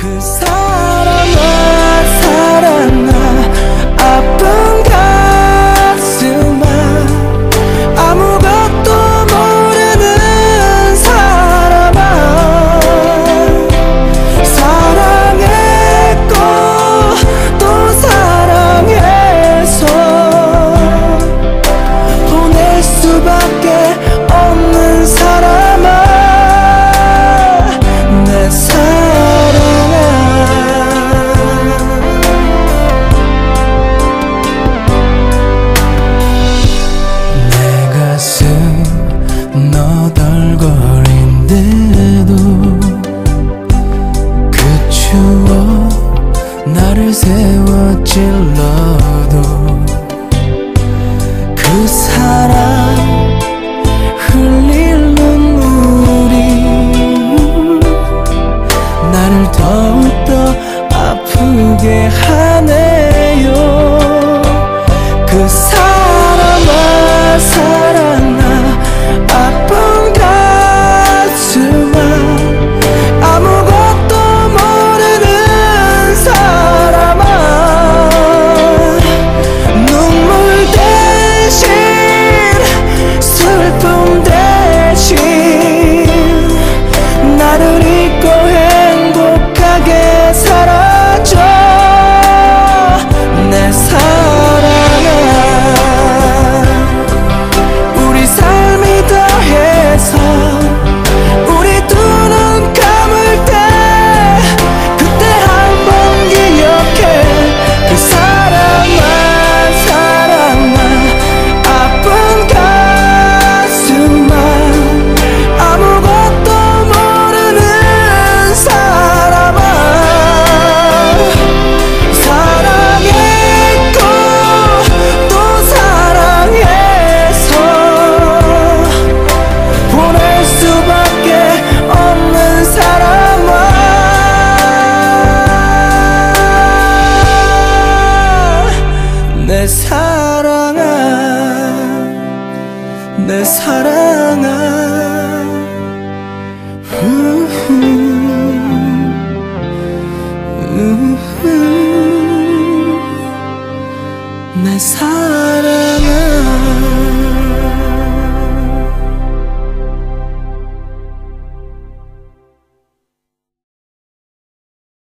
그 걸인데도 그 추억 나를 세워 질러. 내 사랑아 내 사랑아. 내 사랑아.